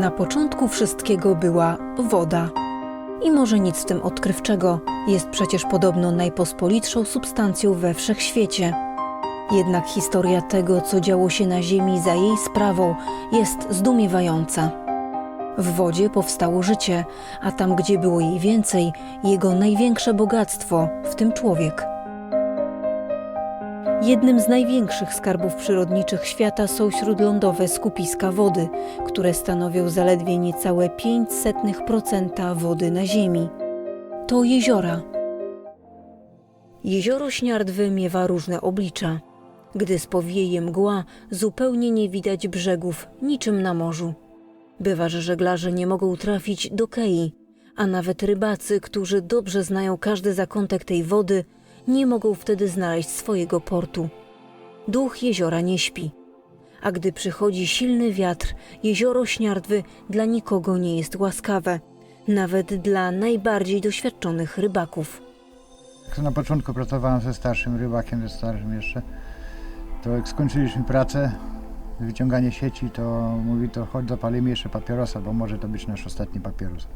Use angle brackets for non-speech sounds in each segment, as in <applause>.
Na początku wszystkiego była woda. I może nic w tym odkrywczego, jest przecież podobno najpospolitszą substancją we wszechświecie. Jednak historia tego, co działo się na Ziemi za jej sprawą, jest zdumiewająca. W wodzie powstało życie, a tam, gdzie było jej więcej, jego największe bogactwo, w tym człowiek. Jednym z największych skarbów przyrodniczych świata są śródlądowe skupiska wody, które stanowią zaledwie niecałe 0,05% wody na Ziemi. To jeziora. Jezioro Śniardwy miewa różne oblicza. Gdy spowieje mgła, zupełnie nie widać brzegów, niczym na morzu. Bywa, że żeglarze nie mogą trafić do kei, a nawet rybacy, którzy dobrze znają każdy zakątek tej wody, nie mogą wtedy znaleźć swojego portu. Duch jeziora nie śpi. A gdy przychodzi silny wiatr, jezioro Śniardwy dla nikogo nie jest łaskawe, nawet dla najbardziej doświadczonych rybaków. Jak na początku pracowałem ze starszym rybakiem, ze starszym jeszcze, to jak skończyliśmy pracę, wyciąganie sieci, to mówi to chodź zapalimy jeszcze papierosa, bo może to być nasz ostatni papieros.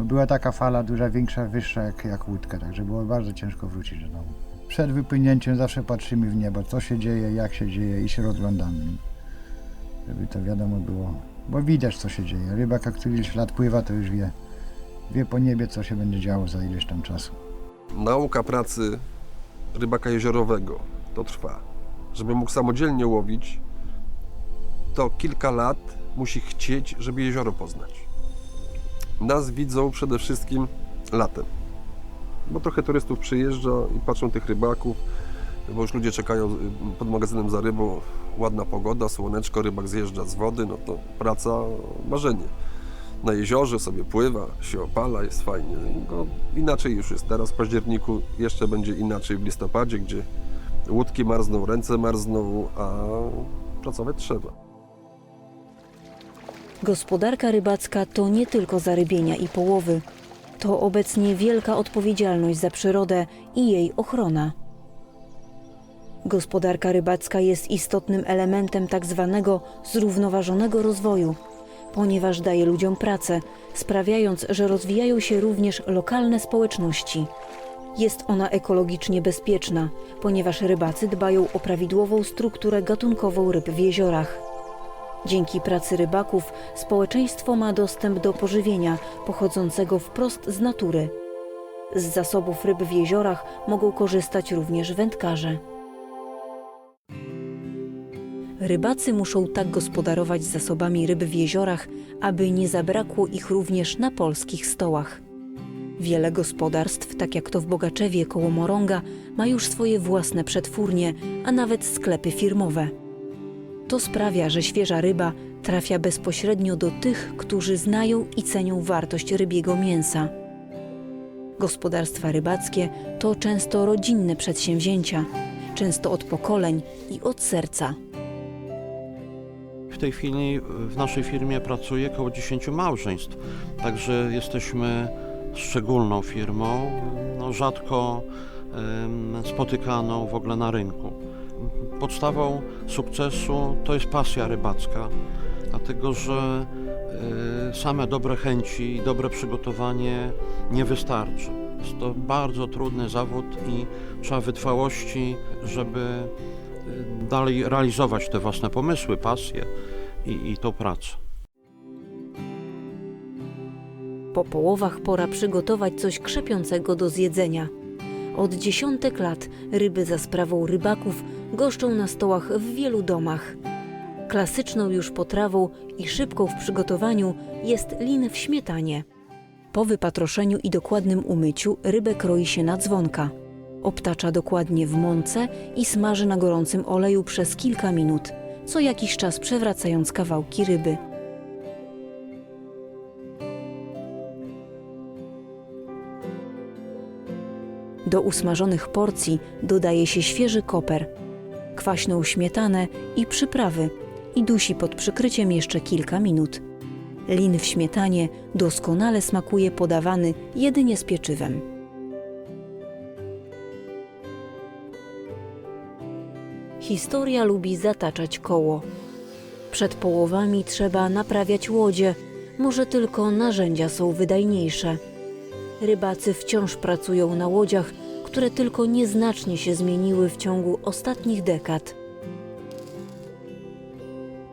Bo była taka fala duża, większa, wyższa jak, jak łódka, także było bardzo ciężko wrócić do domu. Przed wypłynięciem zawsze patrzymy w niebo, co się dzieje, jak się dzieje i się rozglądamy. Żeby to wiadomo było, bo widać co się dzieje. Rybak, jak któryś lat pływa, to już wie, wie po niebie, co się będzie działo za ileś tam czasu. Nauka pracy rybaka jeziorowego to trwa. Żeby mógł samodzielnie łowić, to kilka lat musi chcieć, żeby jezioro poznać. Nas widzą przede wszystkim latem, bo trochę turystów przyjeżdża i patrzą tych rybaków, bo już ludzie czekają y, pod magazynem za rybą, ładna pogoda, słoneczko, rybak zjeżdża z wody, no to praca, marzenie. Na jeziorze sobie pływa, się opala, jest fajnie. No, inaczej już jest teraz w październiku, jeszcze będzie inaczej w listopadzie, gdzie łódki marzną, ręce marzną, a pracować trzeba. Gospodarka rybacka to nie tylko zarybienia i połowy. To obecnie wielka odpowiedzialność za przyrodę i jej ochrona. Gospodarka rybacka jest istotnym elementem tak zwanego zrównoważonego rozwoju, ponieważ daje ludziom pracę, sprawiając, że rozwijają się również lokalne społeczności. Jest ona ekologicznie bezpieczna, ponieważ rybacy dbają o prawidłową strukturę gatunkową ryb w jeziorach. Dzięki pracy rybaków społeczeństwo ma dostęp do pożywienia pochodzącego wprost z natury. Z zasobów ryb w jeziorach mogą korzystać również wędkarze. Rybacy muszą tak gospodarować zasobami ryb w jeziorach, aby nie zabrakło ich również na polskich stołach. Wiele gospodarstw, tak jak to w Bogaczewie koło Morąga, ma już swoje własne przetwórnie, a nawet sklepy firmowe. To sprawia, że świeża ryba trafia bezpośrednio do tych, którzy znają i cenią wartość rybiego mięsa. Gospodarstwa rybackie to często rodzinne przedsięwzięcia, często od pokoleń i od serca. W tej chwili w naszej firmie pracuje około 10 małżeństw, także jesteśmy szczególną firmą, no rzadko spotykaną w ogóle na rynku. Podstawą sukcesu to jest pasja rybacka, dlatego że e, same dobre chęci i dobre przygotowanie nie wystarczy. Jest to bardzo trudny zawód i trzeba wytrwałości, żeby e, dalej realizować te własne pomysły, pasje i, i tą pracę. Po połowach pora przygotować coś krzepiącego do zjedzenia. Od dziesiątek lat ryby za sprawą rybaków goszczą na stołach w wielu domach. Klasyczną już potrawą i szybką w przygotowaniu jest lin w śmietanie. Po wypatroszeniu i dokładnym umyciu rybę kroi się na dzwonka. Obtacza dokładnie w mące i smaży na gorącym oleju przez kilka minut, co jakiś czas przewracając kawałki ryby. Do usmażonych porcji dodaje się świeży koper, kwaśną śmietanę i przyprawy i dusi pod przykryciem jeszcze kilka minut. Lin w śmietanie doskonale smakuje podawany jedynie z pieczywem. Historia lubi zataczać koło. Przed połowami trzeba naprawiać łodzie, może tylko narzędzia są wydajniejsze. Rybacy wciąż pracują na łodziach, które tylko nieznacznie się zmieniły w ciągu ostatnich dekad.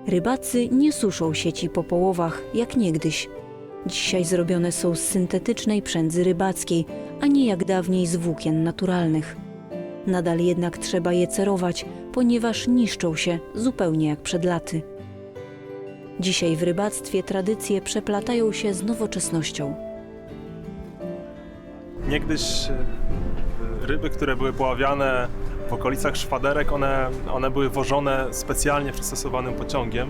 Rybacy nie suszą sieci po połowach jak niegdyś. Dzisiaj zrobione są z syntetycznej przędzy rybackiej, a nie jak dawniej z włókien naturalnych. Nadal jednak trzeba je cerować, ponieważ niszczą się zupełnie jak przed laty. Dzisiaj w rybactwie tradycje przeplatają się z nowoczesnością. Niegdyś e, ryby, które były poławiane w okolicach szwaderek, one, one były wożone specjalnie przystosowanym pociągiem.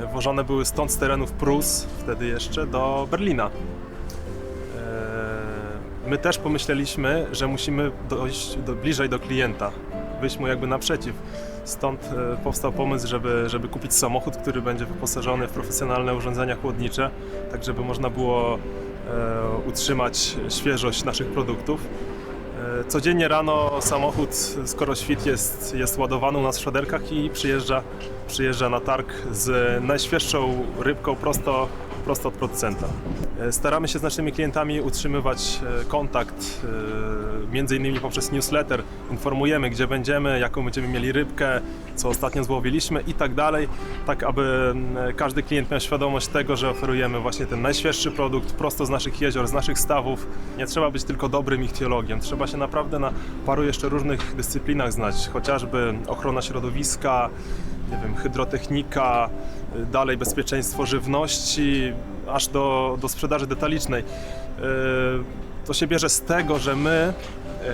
E, Wożone były stąd z terenów Prus, wtedy jeszcze, do Berlina. E, My też pomyśleliśmy, że musimy dojść do, bliżej do klienta, wyjść mu jakby naprzeciw. Stąd e, powstał pomysł, żeby, żeby kupić samochód, który będzie wyposażony w profesjonalne urządzenia chłodnicze, tak żeby można było utrzymać świeżość naszych produktów. Codziennie rano samochód, skoro świt jest, jest ładowany u nas w szaderkach i przyjeżdża, przyjeżdża na targ z najświeższą rybką prosto, prosto od producenta. E, Staramy się z naszymi klientami utrzymywać e, kontakt, e, między innymi poprzez newsletter. Informujemy, gdzie będziemy, jaką będziemy mieli rybkę, co ostatnio złowiliśmy i tak dalej, tak aby każdy klient miał świadomość tego, że oferujemy właśnie ten najświeższy produkt prosto z naszych jezior, z naszych stawów. Nie trzeba być tylko dobrym ichtiologiem, trzeba się naprawdę na paru jeszcze różnych dyscyplinach znać, chociażby ochrona środowiska, nie wiem, hydrotechnika, y, dalej bezpieczeństwo żywności, aż do, do sprzedaży detalicznej. Y, To się bierze z tego, że my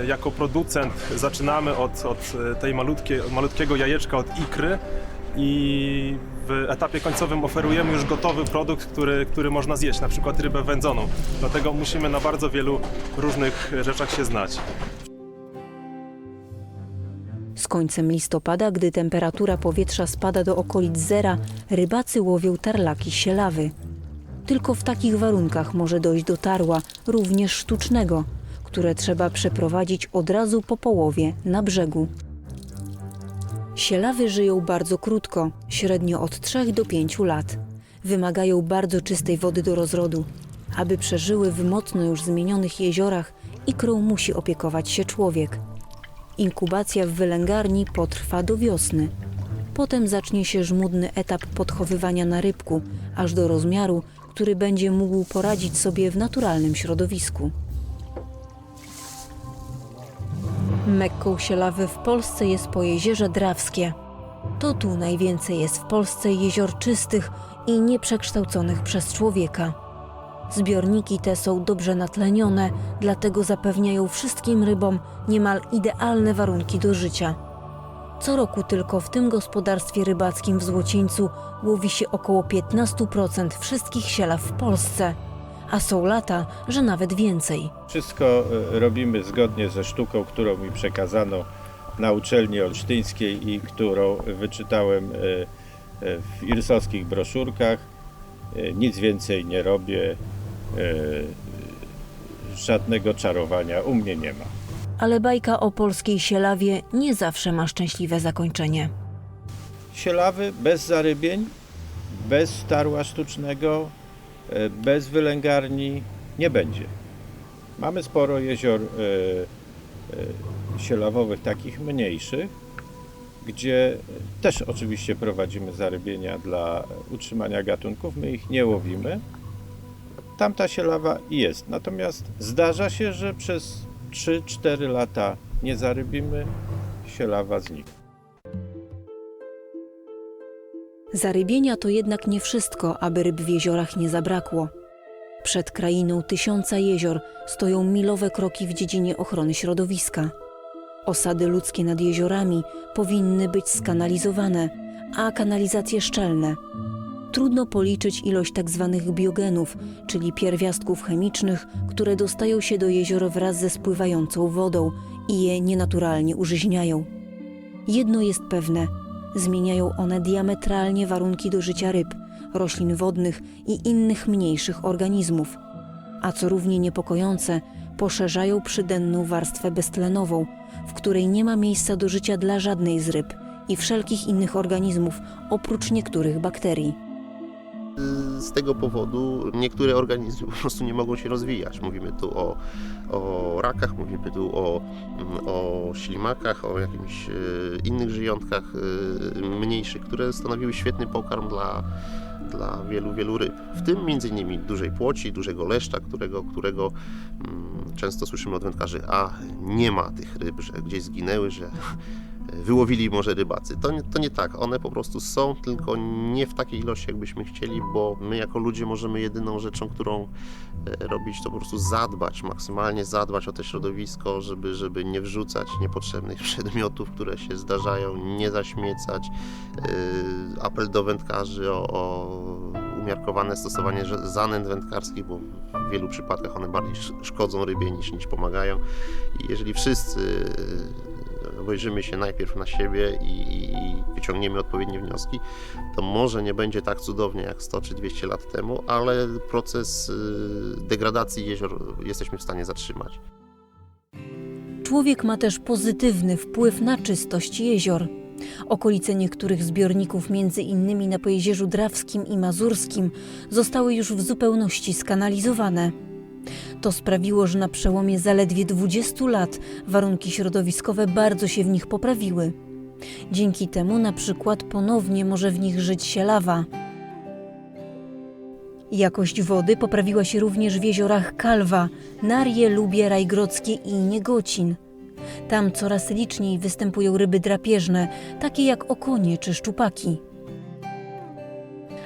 y, jako producent zaczynamy od, od tej malutkie, malutkiego jajeczka, od ikry i w etapie końcowym oferujemy już gotowy produkt, który, który można zjeść, na przykład rybę wędzoną. Dlatego musimy na bardzo wielu różnych rzeczach się znać. Z końcem listopada, gdy temperatura powietrza spada do okolic zera, rybacy łowią tarlaki sielawy. Tylko w takich warunkach może dojść do tarła, również sztucznego, które trzeba przeprowadzić od razu po połowie na brzegu. Sielawy żyją bardzo krótko, średnio od 3 do 5 lat. Wymagają bardzo czystej wody do rozrodu. Aby przeżyły w mocno już zmienionych jeziorach, ikrą musi opiekować się człowiek. Inkubacja w wylęgarni potrwa do wiosny. Potem zacznie się żmudny etap podchowywania na rybku, aż do rozmiaru, który będzie mógł poradzić sobie w naturalnym środowisku. Mekką sielawy w Polsce jest Pojezierze Drawskie. To tu najwięcej jest w Polsce jezior czystych i nieprzekształconych przez człowieka. Zbiorniki te są dobrze natlenione, dlatego zapewniają wszystkim rybom niemal idealne warunki do życia. Co roku tylko w tym gospodarstwie rybackim w Złocieńcu łowi się około 15% wszystkich sielaw w Polsce, a są lata, że nawet więcej. Wszystko e, robimy zgodnie ze sztuką, którą mi przekazano na uczelni olsztyńskiej i którą wyczytałem e, e, w irsowskich broszurkach. Nic więcej nie robię. E, Żadnego czarowania u mnie nie ma. Ale bajka o polskiej sielawie nie zawsze ma szczęśliwe zakończenie. Sielawy bez zarybień, bez tarła sztucznego, e, bez wylęgarni nie będzie. Mamy sporo jezior e, e, sielawowych, takich mniejszych, gdzie też oczywiście prowadzimy zarybienia dla utrzymania gatunków. My ich nie łowimy. Tam ta sielawa jest. Natomiast zdarza się, że przez 3-4 lata nie zarybimy, sielawa znika. Zarybienia to jednak nie wszystko, aby ryb w jeziorach nie zabrakło. Przed krainą tysiąca jezior stoją milowe kroki w dziedzinie ochrony środowiska. Osady ludzkie nad jeziorami powinny być skanalizowane, a kanalizacje szczelne. Trudno policzyć ilość tzw. biogenów, czyli pierwiastków chemicznych, które dostają się do jezior wraz ze spływającą wodą i je nienaturalnie użyźniają. Jedno jest pewne: zmieniają one diametralnie warunki do życia ryb, roślin wodnych i innych mniejszych organizmów. A co równie niepokojące, poszerzają przydenną warstwę beztlenową, w której nie ma miejsca do życia dla żadnej z ryb i wszelkich innych organizmów, oprócz niektórych bakterii. Z tego powodu niektóre organizmy po prostu nie mogą się rozwijać. Mówimy tu o, o rakach, mówimy tu o, o ślimakach, o jakimś e, innych żyjątkach e, mniejszych, które stanowiły świetny pokarm dla, dla wielu, wielu ryb. W tym innymi dużej płoci, dużego leszcza, którego, którego mm, często słyszymy od wędkarzy, a nie ma tych ryb, że gdzieś zginęły, że wyłowili może rybacy. To nie, to nie tak, one po prostu są, tylko nie w takiej ilości, jakbyśmy chcieli, bo my jako ludzie możemy jedyną rzeczą, którą e, robić, to po prostu zadbać, maksymalnie zadbać o to środowisko, żeby, żeby nie wrzucać niepotrzebnych <laughs> przedmiotów, które się zdarzają, nie zaśmiecać. E, Apel do wędkarzy o, o umiarkowane stosowanie zanęt wędkarskich, bo w wielu przypadkach one bardziej sz- szkodzą rybie niż, niż pomagają. I jeżeli wszyscy e, obejrzymy się najpierw na siebie i, i, i wyciągniemy odpowiednie wnioski, to może nie będzie tak cudownie jak 100 czy 200 lat temu, ale proces y, degradacji jezior jesteśmy w stanie zatrzymać. Człowiek ma też pozytywny wpływ na czystość jezior. Okolice niektórych zbiorników, między innymi na Pojezierzu Drawskim i Mazurskim, zostały już w zupełności skanalizowane. To sprawiło, że na przełomie zaledwie 20 lat warunki środowiskowe bardzo się w nich poprawiły. Dzięki temu na przykład ponownie może w nich żyć się lawa. Jakość wody poprawiła się również w jeziorach Kalwa, Narie, Lubie, Rajgrodzkie i Niegocin. Tam coraz liczniej występują ryby drapieżne, takie jak okonie czy szczupaki.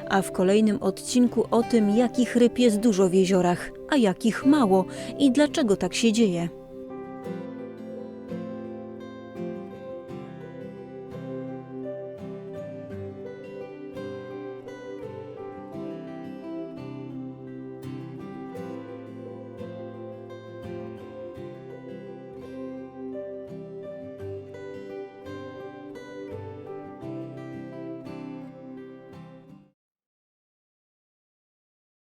A w kolejnym odcinku o tym, jakich ryb jest dużo w jeziorach, a jakich mało i dlaczego tak się dzieje.